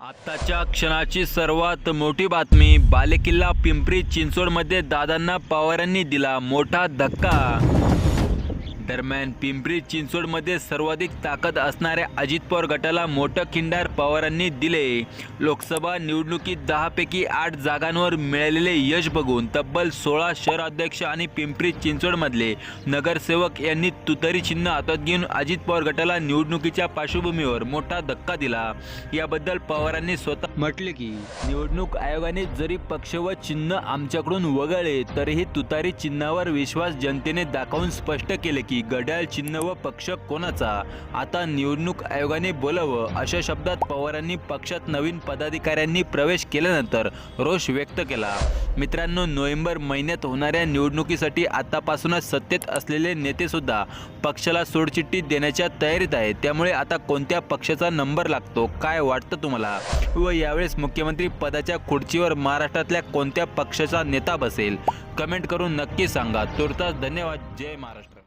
आत्ताच्या क्षणाची सर्वात मोठी बातमी बालेकिल्ला पिंपरी चिंचवडमध्ये दादांना पवारांनी दिला मोठा धक्का. दरम्यान पिंपरी चिंचवडमध्ये सर्वाधिक ताकद असणाऱ्या अजित पवार गटाला मोठं खिंडार पवारांनी दिले. लोकसभा निवडणुकीत दहापैकी आठ जागांवर मिळालेले यश बघून तब्बल सोळा शहराध्यक्ष आणि पिंपरी चिंचवडमधले नगरसेवक यांनी तुतारी चिन्ह हातात घेऊन अजित पवार गटाला निवडणुकीच्या पार्श्वभूमीवर मोठा धक्का दिला. याबद्दल पवारांनी स्वतः म्हटले की निवडणूक आयोगाने जरी पक्ष व चिन्ह आमच्याकडून वगळले तरीही तुतारी चिन्हावर विश्वास जनतेने दाखवून स्पष्ट केले की घड्याळ चिन्ह व पक्ष कोणाचा? आता निवडणूक आयोगाने बोलावं अशा शब्दात पवारांनी पक्षात नवीन पदाधिकाऱ्यांनी प्रवेश केल्यानंतर रोष व्यक्त केला. मित्रांनो नोव्हेंबर महिन्यात होणाऱ्या निवडणुकीसाठी आतापासूनच सत्तेत असलेले नेते सुद्धा पक्षाला सोडचिठ्ठी देण्याच्या तयारीत आहे त्यामुळे आता कोणत्या पक्षाचा नंबर लागतो काय वाटतं तुम्हाला? व यावेळेस मुख्यमंत्री पदाच्या खुर्चीवर महाराष्ट्रातल्या कोणत्या पक्षाचा नेता बसेल? कमेंट करून नक्की सांगा. तुर्तास धन्यवाद. जय महाराष्ट्र.